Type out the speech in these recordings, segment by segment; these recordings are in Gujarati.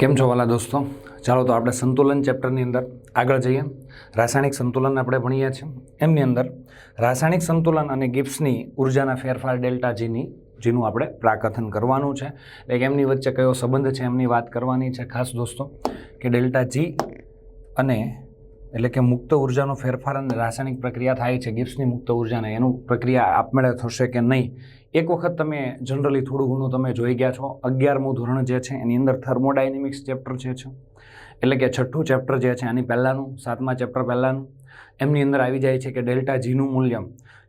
કેમ છો વાલા દોસ્તો? ચાલો તો આપણે સંતુલન ચેપ્ટરની અંદર આગળ જઈએ. રાસાયણિક સંતુલન આપણે ભણીએ છીએ. એમની અંદર રાસાયણિક સંતુલન અને ગિપ્સની ઉર્જાના ફેરફાર ડેલ્ટા જીની, જેનું આપણે પ્રાકથન કરવાનું છે. એટલે કે એમની વચ્ચે કયો સંબંધ છે એમની વાત કરવાની છે ખાસ દોસ્તો, કે ડેલ્ટા જી અને એટલે કે મુક્ત ઉર્જાનો ફેરફાર અને રાસાયણિક પ્રક્રિયા થાય છે, ગિપ્સની મુક્ત ઉર્જાને એનું પ્રક્રિયા આપમેળે થશે કે નહીં? એક વખત તમે જનરલી થોડું ઘણું તમે જોઈ ગયા છો, અગિયારમું ધોરણ જે છે એની અંદર થર્મોડાયનેમિક્સ ચેપ્ટર જે છે, એટલે કે છઠ્ઠું ચેપ્ટર જે છે આની પહેલાંનું, સાતમા ચેપ્ટર પહેલાંનું, એમની અંદર આવી જાય છે કે ડેલ્ટા જીનું મૂલ્ય.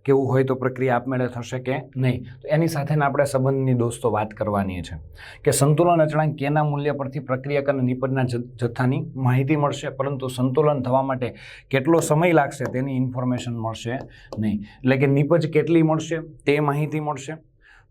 કેવું હોય તો પ્રક્રિયા આપમેળે થશે કે નહીં? તો એની સાથેના આપણે સંબંધની દોસ્તો વાત કરવાની છે કે સંતુલન અચળાંક કેના મૂલ્ય પરથી પ્રક્રિયક અને નિપજના જથ્થાની માહિતી મળશે, પરંતુ સંતુલન થવા માટે કેટલો સમય લાગશે તેની ઇન્ફોર્મેશન મળશે નહીં. એટલે કે નિપજ કેટલી મળશે તે માહિતી મળશે.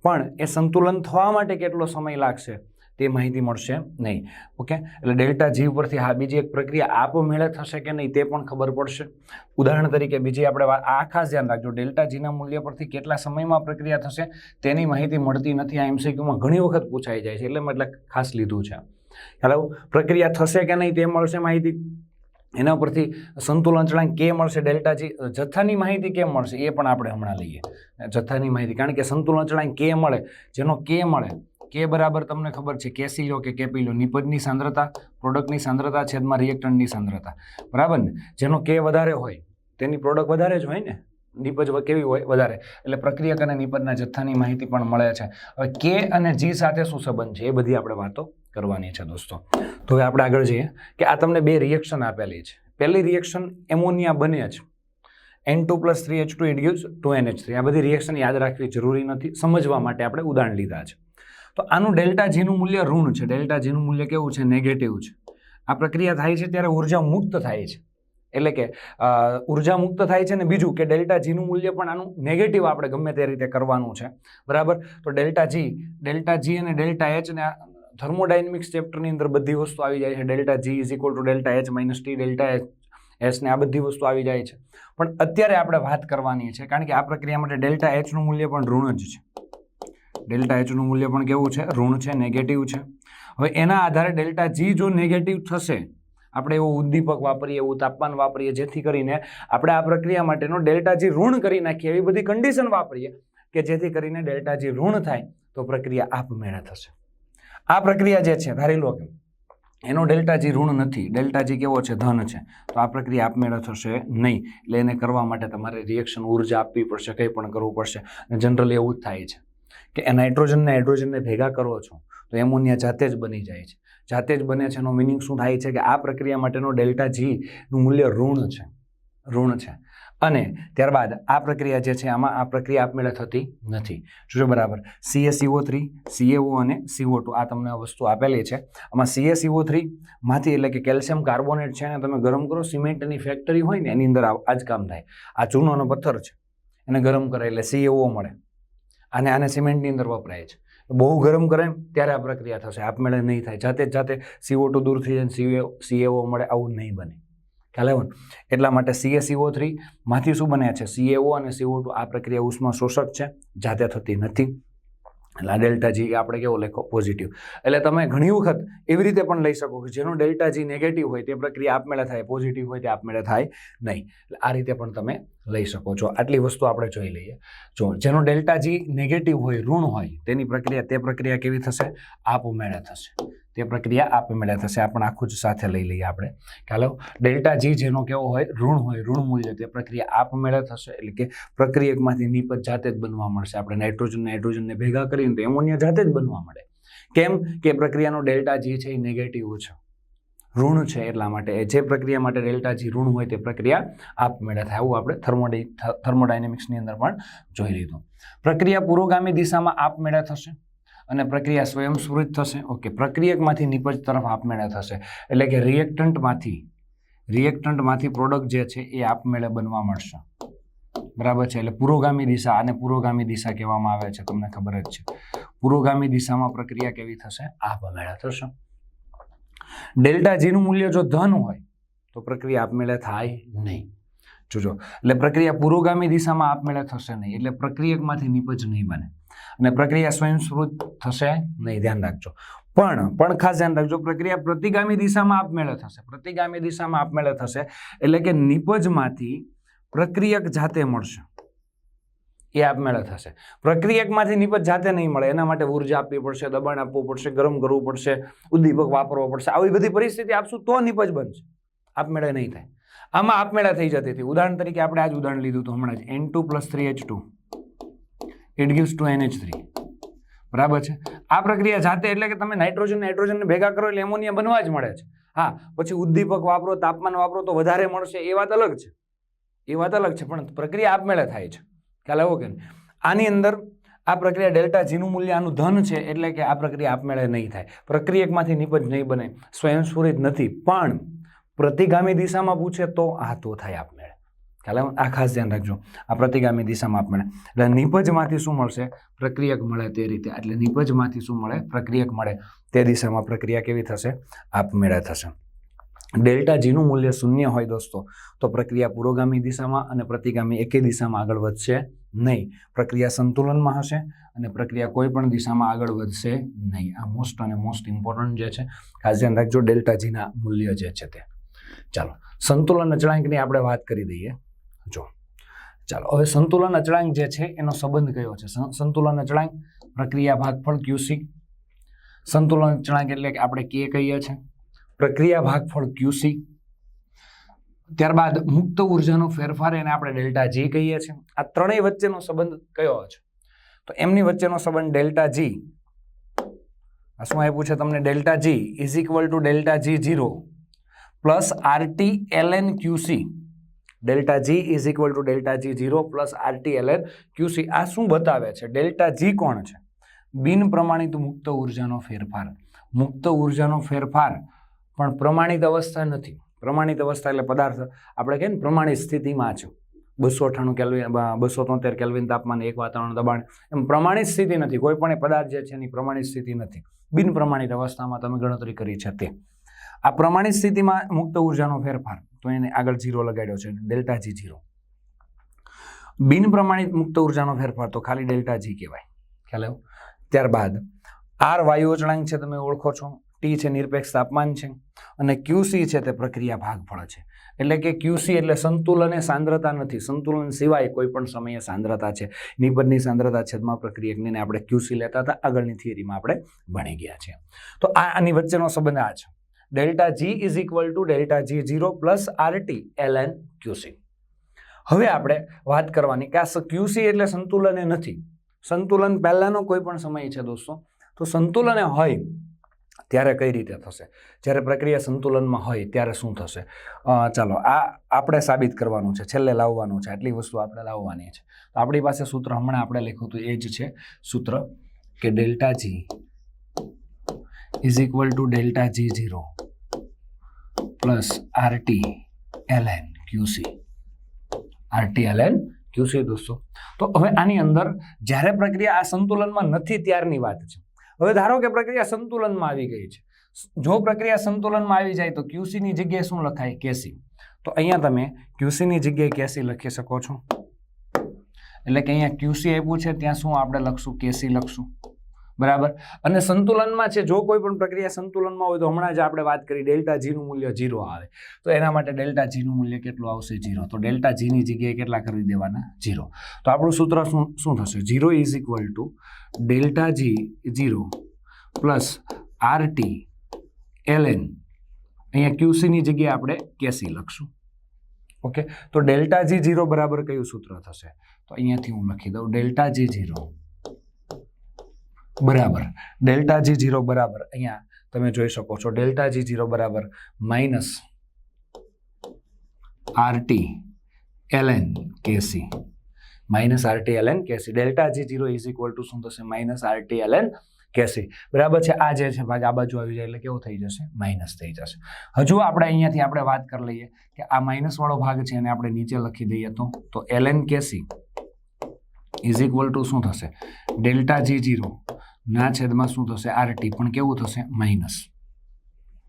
પણ એ સંતુલન થવા માટે કેટલો સમય લાગશે તે માહિતી મળશે નહીં. ઓકે? એટલે ડેલ્ટા જી પરથી હા, બીજી એક પ્રક્રિયા આપમેળે થશે કે નહીં તે પણ ખબર પડશે. ઉદાહરણ તરીકે બીજી આપણે આ ખાસ ધ્યાન રાખજો. ડેલ્ટા જીના મૂલ્ય પરથી કેટલા સમયમાં પ્રક્રિયા થશે તેની માહિતી મળતી નથી. આ એમસીક્યુમાં ઘણી વખત પૂછાઈ જાય છે. એટલે મેં એટલે ખાસ લીધું છે. હેલો? પ્રક્રિયા થશે કે નહીં તે મળશે માહિતી? એના પરથી સંતુલન ચળાંક કે મળશે? ડેલ્ટા જી જથ્થાની માહિતી કેમ મળશે? એ પણ આપણે હમણાં લઈએ. જથ્થાની માહિતી. કારણ કે સંતુલન ચળાંક કે મળે? જેનો કે મળે કે બરાબર તમને ખબર છે? કેસી લો કે કેપી લો નિપજની સાંદ્રતા, પ્રોડક્ટની સાંદ્રતા છેદમાં રિએક્ટન્ટની સાંદ્રતા. બરાબર ને? જેનો કે વધારે હોય, તેની પ્રોડક્ટ વધારે જ હોય ને? નિપજ કેવી હોય? વધારે. એટલે પ્રક્રિયક અને નિપજના જથ્થાની માહિતી પણ મળે છે. હવે કે અને જી સાથે શું સંબંધ છે? એ બધી આપણે વાતો કરવાની છે દોસ્તો. તો હવે આપણે આગળ જઈએ કે આ તમને બે રિએક્શન આપેલી છે. પહેલી રિએક્શન એમોનિયા બને છે N two plus three H two gives two N H three. આ બધી રિએક્શન યાદ રાખવી જરૂરી નથી. સમજવા માટે આપણે ઉદાહરણ લીધા છે. તો આનું ડેલ્ટા જીનું મૂલ્ય ઋણ છે. ડેલ્ટા જીનું મૂલ્ય કેવું છે? નેગેટિવ છે. આ પ્રક્રિયા થાય છે ત્યારે ઊર્જા મુક્ત થાય છે. એટલે કે ઊર્જા મુક્ત થાય છે ને બીજું કે ડેલ્ટા જીનું મૂલ્ય પણ આનું નેગેટિવ આપણે ગમે તે રીતે કરવાનું છે. બરાબર? તો ડેલ્ટા જી ડેલ્ટા જી અને ડેલ્ટા એચ ને થર્મોડાયનેમિક્સ ચેપ્ટરની અંદર બધી વસ્તુ આવી જાય છે. Delta G is equal to delta H minus T delta H S ને આ બધી વસ્તુ આવી જાય છે. પણ અત્યારે આપણે વાત કરવાની છે કારણ કે આ પ્રક્રિયા માટે ડેલ્ટા એચનું મૂલ્ય પણ ઋણ જ છે. ડેલ્ટા એચનું મૂલ્ય પણ કેવું છે? ઋણ છે નેગેટિવ છે. હવે એના આધારે ડેલ્ટા જી જો નેગેટિવ થશે, આપણે એવું ઉદ્દીપક વાપરીએ, એવું તાપમાન વાપરીએ, જેથી કરીને આપણે આ પ્રક્રિયા માટેનો ડેલ્ટા જી ઋણ કરી નાખીએ, એવી બધી કન્ડિશન વાપરીએ કે જેથી કરીને ડેલ્ટા જી ઋણ થાય, તો પ્રક્રિયા આપમેળે થશે. આ પ્રક્રિયા જે છે, ધારી લો કે એનો ડેલ્ટા જી ઋણ નથી, ડેલ્ટા જી કેવો છે? ધન છે. તો આ પ્રક્રિયા આપમેળે થશે નહીં. એટલે એને કરવા માટે તમારે રિએક્શન ઊર્જા આપવી પડશે, કંઈ પણ કરવું પડશે. જનરલી એવું જ થાય છે. કે એ નાઇટ્રોજનને હાઇડ્રોજનને ભેગા કરો છો, તો એમોનિયા જાતે જ બની જાય છે. જાતે જ બને છે એનો મિનિંગ શું થાય છે કે આ પ્રક્રિયા માટેનો ડેલ્ટા જીનું મૂલ્ય ઋણ છે ઋણ છે. અને ત્યારબાદ આ પ્રક્રિયા જે છે આમાં આ પ્રક્રિયા આપમેળે થતી નથી. જોજો બરાબર. સીએસીઓ થ્રી સીએઓ અને સીઓ ટુ આ તમને વસ્તુ આપેલી છે. આમાં સીએસીઓ થ્રી માંથી એટલે કે કેલ્શિયમ કાર્બોનેટ છે એને તમે ગરમ કરો, સિમેન્ટની ફેક્ટરી હોય ને એની અંદર આ જ કામ થાય. આ ચૂનોનો પથ્થર છે. એને ગરમ કરે એટલે સીએઓ મળે. અને આને સિમેન્ટની અંદર વપરાય છે. બહુ ગરમ કરે ત્યારે આ પ્રક્રિયા થશે. આપમેળે નહીં થાય. જાતે જ જાતે સીઓ ટુ દૂર થઈ જાય સીએ સીએઓ મળે આવું નહીં બને. ખ્યાલ આવ્યો એટલા માટે સીએસીઓ થ્રી માંથી શું બને છે? સીએઓ અને સીઓ ટુ આ પ્રક્રિયા ઉષ્મા શોષક છે. જાતે થતી નથી. એટલે આ ડેલ્ટા જી આપણે કેવો લખો? પોઝિટિવ એટલે તમે ઘણી વખત એવી રીતે પણ લઈ શકો કે જેનો ડેલ્ટા જી નેગેટિવ હોય તે પ્રક્રિયા આપમેળે થાય પોઝિટિવ હોય તે આપમેળે થાય નહીં. એટલે આ રીતે પણ તમે લઈ શકો છો. આટલી વસ્તુ આપણે જોઈ લઈએ. જો જેનો ડેલ્ટા જી નેગેટિવ હોય, ઋણ હોય, તેની પ્રક્રિયા, તે પ્રક્રિયા કેવી થશે? આપમેળે થશે. તે પ્રક્રિયા આપમેળે થશે આપણે આખું જ સાથે લઈ લઈએ આપણે. ખ્યાલ? ડેલ્ટા જી જેનો કેવો હોય, ઋણ હોય, ઋણ મૂલ્ય, તે પ્રક્રિયા આપમેળે થશે, એટલે કે પ્રક્રિયકમાંથી નિપજ જાતે જ બનવા મળશે. આપણે નાઇટ્રોજન નાઇટ્રોજનને ભેગા કરીને તો એમોનિયા જાતે જ બનવા મળે. કેમ કે પ્રક્રિયાનો ડેલ્ટા જી છે એ નેગેટિવ છે. ઋણ છે એટલા માટે જે પ્રક્રિયા માટે ડેલ્ટા જી ઋણ હોય તે પ્રક્રિયા આપમેળે થાય. આવું આપણે થર્મોડી થર્મોડાયનેમિક્સની અંદર પણ જોઈ લીધું. પ્રક્રિયા પુરોગામી દિશામાં આપમેળે થશે. અને પ્રક્રિયા સ્વયંસ્ફુરિત થશે. ઓકે, પ્રક્રિયકમાંથી નિપજ તરફ આપમેળે થશે. એટલે કે રિએક્ટન્ટમાંથી રિએક્ટન્ટમાંથી પ્રોડક્ટ જે છે એ આપમેળે બનવા મળશે બરાબર છે? એટલે પુરોગામી દિશા અને પુરોગામી દિશા કહેવામાં આવે છે. તમને ખબર જ છે. પુરોગામી દિશામાં પ્રક્રિયા કેવી થશે? આપમેળે થશે. ડેલ્ટા જીનું મૂલ્ય જો ધન હોય, તો પ્રક્રિયા આપમેળે થાય નહીં. જોજો. એટલે પ્રક્રિયા પુરોગામી દિશામાં આપમેળે થશે નહીં. એટલે પ્રક્રિયકમાંથી નિપજ નહીં બને. અને પ્રક્રિયા સ્વયંસ્ફૂર્ત થશે નહીં ધ્યાન રાખજો. પણ પણ ખાસ ધ્યાન રાખજો, પ્રક્રિયા પ્રતિગામી દિશામાં આપમેળે થશે. પ્રતિગામી દિશામાં આપમેળે થશે એટલે કે નિપજમાંથી પ્રક્રિયક જાતે મળશે. એ આપમેળે થશે. પ્રક્રિયકમાંથી નિપજ જાતે નહીં મળે. એના માટે ઊર્જા આપવી પડશે, દબાણ આપવું પડશે, ગરમ કરવું પડશે, ઉદ્દીપક વાપરવો પડશે. આવી બધી પરિસ્થિતિ આપશું તો નિપજ બનશે. આપમેળે નહીં થાય. આમાં આપમેળે થઈ જતી હતી. ઉદાહરણ તરીકે આપણે આજ ઉદાહરણ લીધું હતું હમણાં જ. N two plus three H two it gives two N H three બરાબર છે? આ પ્રક્રિયા જાતે એટલે કે તમે નાઇટ્રોજન નાઇટ્રોજનને ભેગા કરો એટલે એમોનિયા બનવા જ મળે છે. હા, પછી ઉદ્દીપક વાપરો, તાપમાન વાપરો તો વધારે મળશે. એ વાત અલગ છે. એ વાત અલગ છે, પણ પ્રક્રિયા આપમેળે થાય છે. ખ્યાલ આવો કે આની અંદર આ પ્રક્રિયા ડેલ્ટા જીનું મૂલ્ય, આનું ધન છે એટલે કે આ પ્રક્રિયા આપમેળે નહીં થાય. પ્રક્રિયકમાંથી નિપજ નહીં બને, સ્વયંસ્ફુરિત નથી. પણ પ્રતિગામી દિશામાં પૂછે તો આ તો થાય આપમેળે. ખ્યાલ આવે આ ખાસ ધ્યાન રાખજો. આ પ્રતિગામી દિશામાં આપણે એટલે નિપજમાંથી શું મળશે? પ્રક્રિયક મળે તે રીતે. એટલે નિપજમાંથી શું મળે? પ્રક્રિયક મળે. તે દિશામાં પ્રક્રિયા કેવી થશે? આપમેળે થશે. ડેલ્ટા જીનું મૂલ્ય શૂન્ય હોય દોસ્તો, તો પ્રક્રિયા પુરોગામી દિશામાં અને પ્રતિગામી એકે દિશામાં આગળ વધશે નહીં. પ્રક્રિયા સંતુલનમાં હશે અને પ્રક્રિયા કોઈ પણ દિશામાં આગળ વધશે નહીં. આ મોસ્ટ અને મોસ્ટ ઇમ્પોર્ટન્ટ જે છે, ખાસ ધ્યાન રાખજો, ડેલ્ટા જીના મૂલ્ય જે છે તે. ચાલો. સંતુલન અચળાંકની આપણે વાત કરી દઈએ. જો. ચાલો, હવે સંતુલન અચળાંક જે છે, એનો સંબંધ કયો છે? સંતુલન અચળાંક, પ્રક્રિયા ભાગફળ ક્યુસી સંતુલન અચળાંક એટલે કે આપણે કે કહીએ છીએ પ્રક્રિયા ભાગફળ ક્યુસી ત્યારબાદ મુક્ત ઉર્જાનો ફેરફાર એને આપણે ડેલ્ટા જી કહીએ છીએ આ ત્રણેય વચ્ચેનો સંબંધ કયો છે? તો એમની વચ્ચેનો સંબંધ ડેલ્ટા જી શું આપ્યું છે તમને? Delta G is equal to delta G zero plus RT L N QC delta G is equal to delta G zero plus RT L N QC. આ શું બતાવે છે? ડેલ્ટા જી કોણ છે? બિન પ્રમાણિત મુક્ત ઉર્જાનો ફેરફાર. મુક્ત ઉર્જાનો ફેરફાર પણ પ્રમાણિત અવસ્થા નથી. પ્રમાણિત અવસ્થા એટલે પદાર્થ. આપણે કહીએ ને, પ્રમાણિત સ્થિતિમાં છે. બસો અઠ્ઠાણું કેલ્વિન બસો તોતેર કેલ્વિન તાપમાન એક વાતાવરણ દબાણ. એમ પ્રમાણિત સ્થિતિ નથી. કોઈ પણ પદાર્થ જે છે એની પ્રમાણિત સ્થિતિ નથી. બિન પ્રમાણિત અવસ્થામાં તમે ગણતરી કરી છે તે. આ પ્રમાણિત સ્થિતિમાં મુક્ત ઉર્જાનો ફેરફાર. તો એને આગળ જીરો લગાડ્યો છે ડેલ્ટા જી જીરો બિન પ્રમાણિત મુક્ત ઉર્જાનો ફેરફાર તો ખાલી ડેલ્ટા જી કહેવાય. ખ્યાલ આવ્યો? ત્યારબાદ આર વાયુ અચળાંક છે તમે ઓળખો છો ટી છે નિરપેક્ષ તાપમાન છે, અને ક્યુસી છે તે પ્રક્રિયા ભાગફળ છે. એટલે કે ક્યુસી એટલે સંતુલન એ સાંદ્રતા નથી. સંતુલન સિવાય કોઈ પણ સમયે સાંદ્રતા છે. નિબંધની સાંદ્રતા છેદમાં પ્રક્રિયકને આપણે ક્યુસી લેતા હતા. આગળની થિયરીમાં આપણે ભણી ગયા છીએ. તો આની વચ્ચેનો સંબંધ આ છે. Delta G is equal to delta G zero plus RT L N QC. હવે આપણે વાત કરવાની કે આ ક્યુસી એટલે સંતુલન નથી. સંતુલન પહેલાંનો કોઈ પણ સમય છે દોસ્તો. તો સંતુલન હોય ત્યારે કઈ રીતે થશે? જ્યારે પ્રક્રિયા સંતુલનમાં હોય ત્યારે શું થશે? ચાલો, આ આપણે સાબિત કરવાનું છે. છેલ્લે લાવવાનું છે. આટલી વસ્તુ આપણે લાવવાની છે. તો આપણી પાસે સૂત્ર હમણાં આપણે લખ્યું હતું. એ જ છે સૂત્ર કે delta G is equal to delta G zero plus RT L N QC RT L N QC દોસ્તો. તો હવે આની અંદર જ્યારે પ્રક્રિયા આ સંતુલનમાં નથી ત્યારની વાત છે. હવે ધારો કે પ્રક્રિયા સંતુલનમાં આવી ગઈ છે. જો પ્રક્રિયા સંતુલનમાં આવી જાય તો ક્યુસીની જગ્યાએ શું લખાય? કેસી તો અહીંયા તમે ક્યુસીની જગ્યાએ કેસી લખી શકો છો. એટલે કે અહીંયા ક્યુસી આપ્યું છે, ત્યાં શું આપણે લખશું? કેસી લખશું. બરાબર? અને સંતુલનમાં છે, જો કોઈ પણ પ્રક્રિયા સંતુલનમાં હોય તો હમણાં જ આપણે વાત કરી, ડેલ્ટા જીનું મૂલ્ય ઝીરો આવે. તો એના માટે ડેલ્ટા જીનું મૂલ્ય કેટલું આવશે ઝીરો? તો ડેલ્ટા જીની જગ્યાએ કેટલા કરી દેવાના? ઝીરો. તો આપણું સૂત્ર શું શું થશે? Zero is equal to delta G zero plus RT LN L N અહીંયા ક્યુસીની જગ્યાએ આપણે કેસી લખશું. ઓકે? તો ડેલ્ટા જી ઝીરો બરાબર કયું સૂત્ર થશે? તો અહીંયાથી હું લખી દઉં, ડેલ્ટા જી ઝીરો બરાબર. ડેલ્ટા જી ઝીરો બરાબર. અહીંયા તમે જોઈ શકો છો. ડેલ્ટા જી ઝીરો બરાબર minus RT LN KC. Minus RT LN KC. Delta G zero is equal to શું થશે? Minus RT LN KC. બરાબર છે? આ જે છે ભાગ આ બાજુ આવી જાય એટલે કેવું થઈ જશે? માઇનસ થઈ જશે. હજુ આપણે અહીંયાથી આપણે વાત કરી લઈએ કે આ માઇનસ વાળો ભાગ છે એને આપણે નીચે લખી દઈએ તો LN KC is equal to શું થશે? ડેલ્ટા જી ઝીરો ના છેદમાં શું થશે? આરટી પણ કેવું થશે? માઇનસ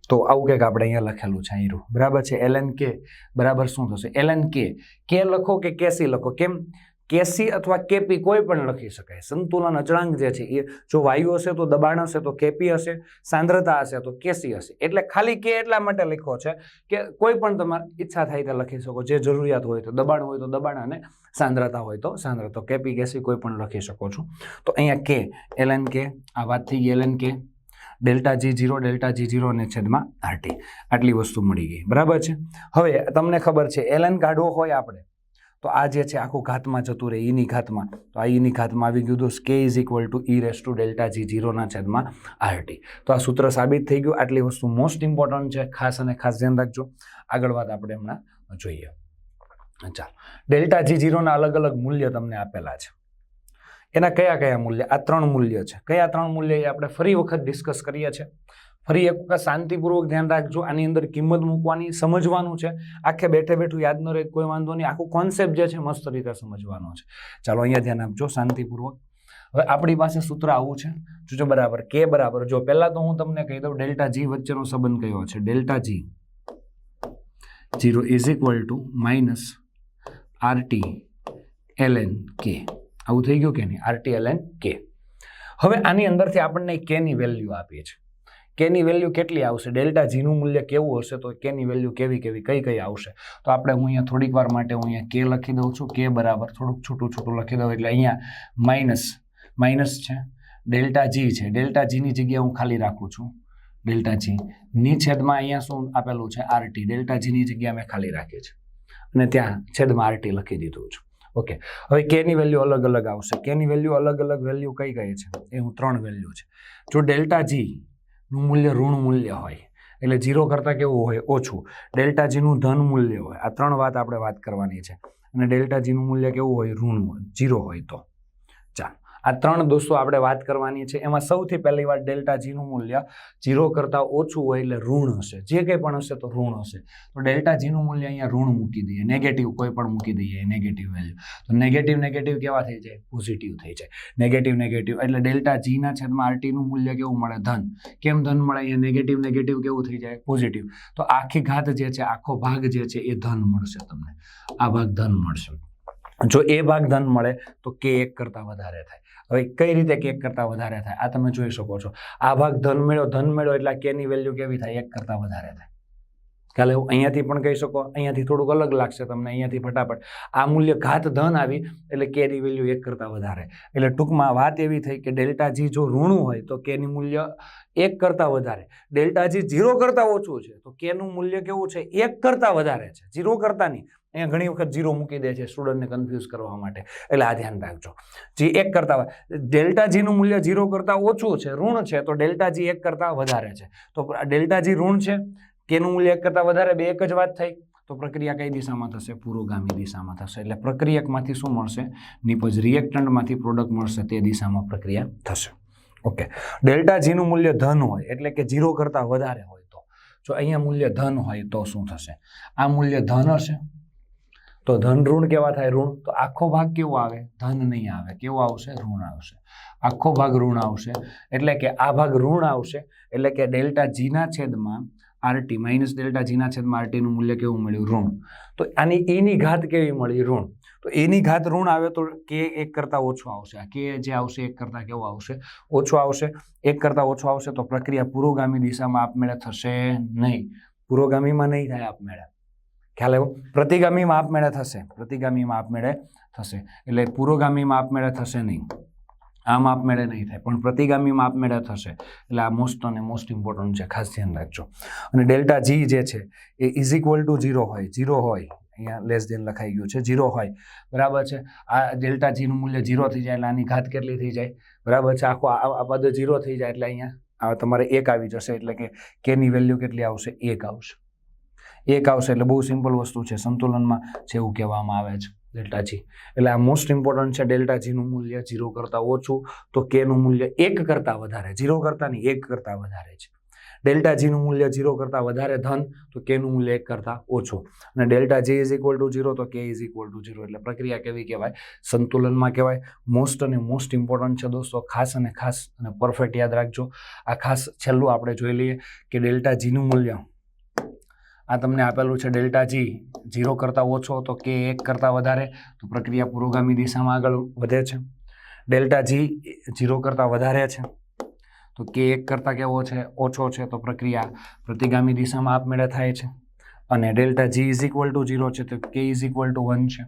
તો આવું કંઈક આપણે અહીંયા લખેલું છે અહીંરું બરાબર છે? એલ એન કે બરાબર શું થશે? એલ એન કે કે લખો કે કેસી લખો? કેમ? કેસી અથવા કેપી કોઈ પણ લખી શકાય. સંતુલન અચળાંક જે છે, એ જો વાયુ હશે તો દબાણ હશે, તો કેપી હશે, સાંદ્રતા હશે તો કેસી હશે. એટલે ખાલી કે એટલા માટે લખ્યો છે કે કોઈ પણ તમારે ઈચ્છા થાય તે લખી શકો. જે જરૂરિયાત હોય તો દબાણ હોય તો દબાણ અને સાંદ્રતા હોય તો સાંદ્રતા. કેપી, કેસી કોઈ પણ લખી શકો છો. તો અહીંયા કે એલએન કે, આ વાત થઈ ગઈ LN K. Delta G zero delta G zero અને છેદમાં આરટી આટલી વસ્તુ મળી ગઈ. બરાબર છે? હવે તમને ખબર છે એલએન કાઢવો હોય આપણે. તો આ જે છે, આખું ઘાતમાં જતું રહે, ઈની ઘાતમાં. તો આ ઈની ઘાતમાં આવી ગયું હતું કે is equal to E raise to delta G જીરોના છેદમાં આરટી તો આ સૂત્ર સાબિત થઈ ગયું. આટલી વસ્તુ મોસ્ટ ઇમ્પોર્ટન્ટ છે. ખાસ અને ખાસ ધ્યાન રાખજો. આગળ વાત આપણે હમણાં જોઈએ. ચાલો ડેલ્ટા જી જીરોના અલગ અલગ મૂલ્ય તમને આપેલા છે. એના કયા કયા મૂલ્ય? આ ત્રણ મૂલ્ય છે. કયા ત્રણ મૂલ્ય એ આપણે ફરી વખત ડિસ્કસ કરીએ છીએ? ફરી એક વખત શાંતિપૂર્વક ધ્યાન રાખજો. આની અંદર કિંમત મૂકવાની, સમજવાનું છે. આખે બેઠે બેઠું યાદ ન રહે, કોઈ વાંધો નહીં. આખું કોન્સેપ્ટ જે છે, મસ્ત રીતે સમજવાનો છે. ચાલો, અહીંયા ધ્યાન આપજો, શાંતિપૂર્વક. હવે આપણી પાસે સૂત્ર આવું છે. જોજો બરાબર. કે બરાબર. જો, પહેલાં તો હું તમને કહી દઉં, ડેલ્ટા જી વચ્ચેનો સંબંધ કયો છે? Delta G. Zero is equal to minus RT L N K આવું થઈ ગયું કે નહીં? આરટી એલ એન કે હવે આની અંદરથી આપણને કેની વેલ્યુ આપીએ છે કેની વેલ્યુ કેટલી આવશે? ડેલ્ટા જીનું મૂલ્ય કેવું હશે? તો કેની વેલ્યુ કેવી કેવી, કઈ કઈ આવશે? તો આપણે હું અહીંયા થોડીક વાર માટે હું અહીંયા કે લખી દઉં છું. કે બરાબર, થોડુંક છૂટું છૂટું લખી દઉં. એટલે અહીંયા માઇનસ માઇનસ છે. ડેલ્ટા જી છે. ડેલ્ટા જીની જગ્યા હું ખાલી રાખું છું. ડેલ્ટા જી ની છેદમાં અહીંયા શું આપેલું છે? આરટી ડેલ્ટા જીની જગ્યા મેં ખાલી રાખી છે. અને ત્યાં છેદમાં આરટી લખી દીધું છું. ઓકે. હવે કેની વેલ્યુ અલગ અલગ આવશે? કેની વેલ્યુ અલગ અલગ વેલ્યુ કઈ કઈ છે? એ હું ત્રણ વેલ્યુ છે. જો ડેલ્ટા જી નું મૂલ્ય ઋણ મૂલ્ય હોય. એટલે ઝીરો કરતાં કેવું હોય? ઓછું. ડેલ્ટા જીનું ધન મૂલ્ય હોય. આ ત્રણ વાત આપણે વાત કરવાની છે. અને ડેલ્ટા જીનું મૂલ્ય કેવું હોય? ઋણ જીરો હોય તો. ચાલો. આ ત્રણ દોસ્તો આપણે વાત કરવાની છે. એમાં સૌથી પહેલી વાત ડેલ્ટા જીનું મૂલ્ય. ઝીરો કરતાં ઓછું હોય એટલે ઋણ હશે. જે કંઈ પણ હશે તો ઋણ હશે. તો ડેલ્ટા જીનું મૂલ્ય અહીંયા ઋણ મૂકી દઈએ. નેગેટિવ કોઈ પણ મૂકી દઈએ નેગેટિવ વેલ્યુ તો નેગેટિવ નેગેટિવ કેવા થઈ જાય? પોઝિટિવ થઈ જાય. નેગેટિવ નેગેટિવ એટલે ડેલ્ટા જીના છેદમાં આરટીનું મૂલ્ય કેવું મળે? ધન. કેમ ધન મળે? અહીંયા નેગેટિવ નેગેટિવ કેવું થઈ જાય? પોઝિટિવ તો આખી ઘાત જે છે, આખો ભાગ જે છે, એ ધન મળશે તમને. આ ભાગ ધન મળશે. જો એ ભાગ ધન મળે, તો કે એક કરતાં વધારે થાય. હવે કઈ રીતે કે એક કરતાં વધારે થાય? આ તમે જોઈ શકો છો. આ ભાગ ધન મેળો ધન મેળો એટલે કેની વેલ્યુ કેવી થાય? એક કરતાં વધારે થાય. કાલે અહીંયાથી પણ કહી શકો, અહીંયાથી થોડુંક અલગ લાગશે તમને, અહીંયાથી ફટાફટ. આ મૂલ્ય ઘાત ધન આવી એટલે કેની વેલ્યુ એક કરતાં વધારે. એટલે ટૂંકમાં વાત એવી થઈ કે ડેલ્ટા જી જો ઋણું હોય તો કેની મૂલ્ય એક કરતાં વધારે. ડેલ્ટા જી ઝીરો કરતાં ઓછું છે તો કેનું મૂલ્ય કેવું છે? એક કરતાં વધારે છે. ઝીરો કરતાં નહીં. અહીંયા ઘણી વખત ઝીરો મૂકી દે છે સ્ટુડન્ટને કન્ફ્યુઝ કરવા માટે. એટલે આ ધ્યાન રાખજો. જે એક કરતાં ડેલ્ટા જીનું મૂલ્ય ઝીરો કરતાં ઓછું છે, ઋણ છે, તો ડેલ્ટા જી એક કરતાં વધારે છે. તો ડેલ્ટા જી ઋણ છે કેનું મૂલ્ય એક કરતાં વધારે, બે એક જ વાત થઈ. તો પ્રક્રિયા કઈ દિશામાં થશે? પુરોગામી દિશામાં થશે. એટલે પ્રક્રિયકમાંથી શું મળશે? નિપજ રિએક્ટન્ટમાંથી પ્રોડક્ટ મળશે, તે દિશામાં પ્રક્રિયા થશે. ઓકે ડેલ્ટા જીનું મૂલ્ય ધન હોય, એટલે કે ઝીરો કરતાં વધારે હોય તો. જો અહીંયા મૂલ્ય ધન હોય તો શું થશે? આ મૂલ્ય ધન હશે. તો ધન ઋણ કેવા થાય ઋણ? તો આખો ભાગ કેવો આવે? ધન નહીં આવે. કેવો આવશે? ઋણ આવશે. આખો ભાગ ઋણ આવશે. એટલે કે આ ભાગ ઋણ આવશે. એટલે કે ડેલ્ટા જીના છેદમાં આરટી માઇનસ ડેલ્ટા જીના છેદમાં આરટીનું મૂલ્ય કેવું મળ્યું? ઋણ. તો આની એની ઘાત કેવી મળી? ઋણ. તો એની ઘાત ઋણ આવે તો કે એક કરતાં ઓછો આવશે. આ કે જે આવશે એક કરતાં કેવો આવશે? ઓછો આવશે. એક કરતાં ઓછો આવશે તો પ્રક્રિયા પુરોગામી દિશામાં આપમેળે થશે નહીં. પુરોગામીમાં નહીં થાય આપમેળે. ખ્યાલ આવ્યો? પ્રતિગામી આપમેળે થશે. પ્રતિગામી આપમેળે થશે. એટલે પૂરોગામી આપમેળે થશે નહીં. આમ આપમેળે નહીં થાય, પણ પ્રતિગામી આપમેળે થશે. એટલે આ મોસ્ટ અને મોસ્ટ ઇમ્પોર્ટન્ટ છે, ખાસ ધ્યાન રાખજો. અને ડેલ્ટા જી જે છે, એ ઇઝ ઇક્વલ ટુ ઝીરો હોય. ઝીરો હોય, અહીંયા લેસ દેન લખાઈ ગયું છે ઝીરો હોય. બરાબર છે? આ ડેલ્ટા જીનું મૂલ્ય ઝીરો થઈ જાય, એટલે આની ઘાત કેટલી થઈ જાય? બરાબર છે? આખો આ પદ ઝીરો થઈ જાય, એટલે અહીંયા આ તમારે એક આવી જશે, એટલે કે કેની વેલ્યુ કેટલી આવશે? એક આવશે. એક આવશે એટલે બહુ સિમ્પલ વસ્તુ છે. સંતુલનમાં છે એવું કહેવામાં આવે છે. ડેલ્ટા જી એટલે આ મોસ્ટ ઇમ્પોર્ટન્ટ છે ડેલ્ટા જીનું મૂલ્ય ઝીરો કરતાં ઓછું તો કેનું મૂલ્ય એક કરતાં વધારે? ઝીરો કરતાં નહીં, એક કરતાં વધારે છે. ડેલ્ટા જીનું મૂલ્ય ઝીરો કરતાં વધારે ધન તો કેનું મૂલ્ય એક કરતાં ઓછું? અને delta G is equal to zero તો K is equal to zero એટલે પ્રક્રિયા કેવી કહેવાય? સંતુલનમાં કહેવાય. મોસ્ટ અને મોસ્ટ ઇમ્પોર્ટન્ટ છે દોસ્તો, ખાસ અને ખાસ અને પરફેક્ટ યાદ રાખજો. આ ખાસ છેલ્લું આપણે જોઈ લઈએ કે ડેલ્ટા જીનું મૂલ્ય આ તમને આપેલું છે ડેલ્ટા જી, ઝીરો કરતાં ઓછો તો કે એક કરતાં વધારે, તો પ્રક્રિયા પુરોગામી દિશામાં આગળ વધે છે. ડેલ્ટા જી, ઝીરો કરતાં વધારે છે, તો કે એક કરતાં કેવો છે, ઓછો છે, તો પ્રક્રિયા પ્રતિગામી દિશામાં આપમેળે થાય છે. અને delta G is equal to zero છે, તો K is equal two one છે.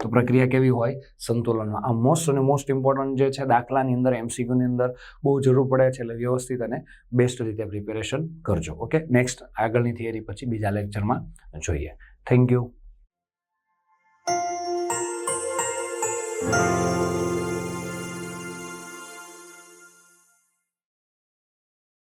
તો પ્રક્રિયા કેવી હોય? સંતુલનમાં. આ મોસ્ટ અને મોસ્ટ ઇમ્પોર્ટન્ટ જે છે, દાખલાની અંદર એમસીક્યુની અંદર બહુ જરૂર પડે છે, એટલે વ્યવસ્થિત અને બેસ્ટ રીતે પ્રિપેરેશન કરજો. ઓકે નેક્સ્ટ આગળની થિયરી પછી બીજા લેક્ચરમાં જોઈએ. Thank you